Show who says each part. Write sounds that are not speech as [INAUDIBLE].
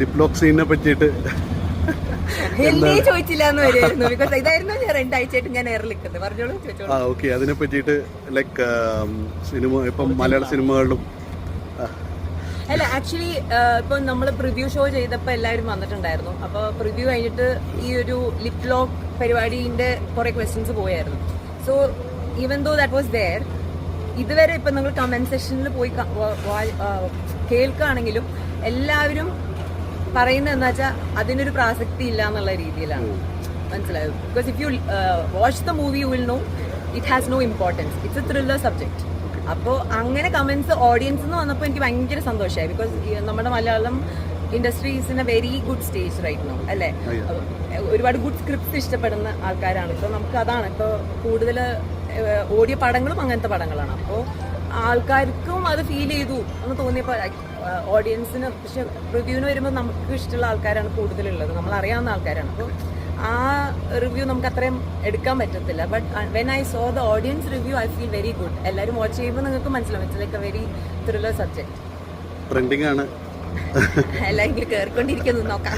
Speaker 1: Lip lock സീനിനെ പറ്റിയിട്ട് ആ okay അതിനെ പറ്റിട്ട് ലൈക്ക് സിനിമ ഇപ്പം മലയാള സിനിമകളിലും
Speaker 2: അല്ല ആക്ച്വലി ഇപ്പൊ നമ്മൾ പ്രിവ്യൂ ഷോ ചെയ്തപ്പോ എല്ലാവരും വന്നിട്ടുണ്ടായിരുന്നു. അപ്പൊ പ്രിവ്യൂ കഴിഞ്ഞിട്ട് ഈ ഒരു ലിപ് ലോക്ക് പരിപാടിന്റെ കുറെ ക്വസ്റ്റ്യൻസ് പോയായിരുന്നു. So even though that was there ഇതുവരെ ഇപ്പൊ നിങ്ങൾ കമന്റ് സെക്ഷനിൽ പോയി കേൾക്കുകയാണെങ്കിലും എല്ലാവരും പറയുന്നത് എന്താ വെച്ചാൽ അതിനൊരു പ്രാസക്തി ഇല്ല എന്നുള്ള രീതിയിലാണ്. മനസ്സിലായത് because if you watch the movie you will know it has no importance it's a thriller subject അപ്പോൾ അങ്ങനെ കമൻസ് ഓഡിയൻസ് എന്ന് വന്നപ്പോൾ എനിക്ക് ഭയങ്കര സന്തോഷമായി ബിക്കോസ് നമ്മുടെ Malayalam industry is in a very good stage right no അല്ലേ ഒരുപാട് ഗുഡ് സ്ക്രിപ്റ്റ്സ് ഇഷ്ടപ്പെടുന്ന ആൾക്കാരാണ്. ഇപ്പോൾ നമുക്ക് അതാണ്. ഇപ്പോൾ കൂടുതൽ ഓഡിയോ പടങ്ങളും അങ്ങനത്തെ പടങ്ങളാണ്. അപ്പോൾ ആൾക്കാർക്കും അത് ഫീൽ ചെയ്തു എന്ന് തോന്നിയപ്പോൾ ഓഡിയൻസിന് പക്ഷെ റിവ്യൂവിന് വരുമ്പോൾ നമുക്ക് ഇഷ്ടമുള്ള ആൾക്കാരാണ് കൂടുതലുള്ളത്. നമ്മൾ അറിയാവുന്ന ആൾക്കാരാണ്. അപ്പോൾ ആ റിവ്യൂ നമുക്ക് അത്രയും എടുക്കാൻ പറ്റത്തില്ല. But when I saw the audience review I feel very good എല്ലാവരും വാച്ച് ചെയ്യുമ്പോൾ നിങ്ങൾക്ക് മനസ്സിലാവും. It's like a very thriller subject
Speaker 1: trending ആണ്. [LAUGHS]
Speaker 2: എല്ലാം ഇങ്ങനെ കയറിക്കൊണ്ടിരിക്കുന്നു നോക്കാം.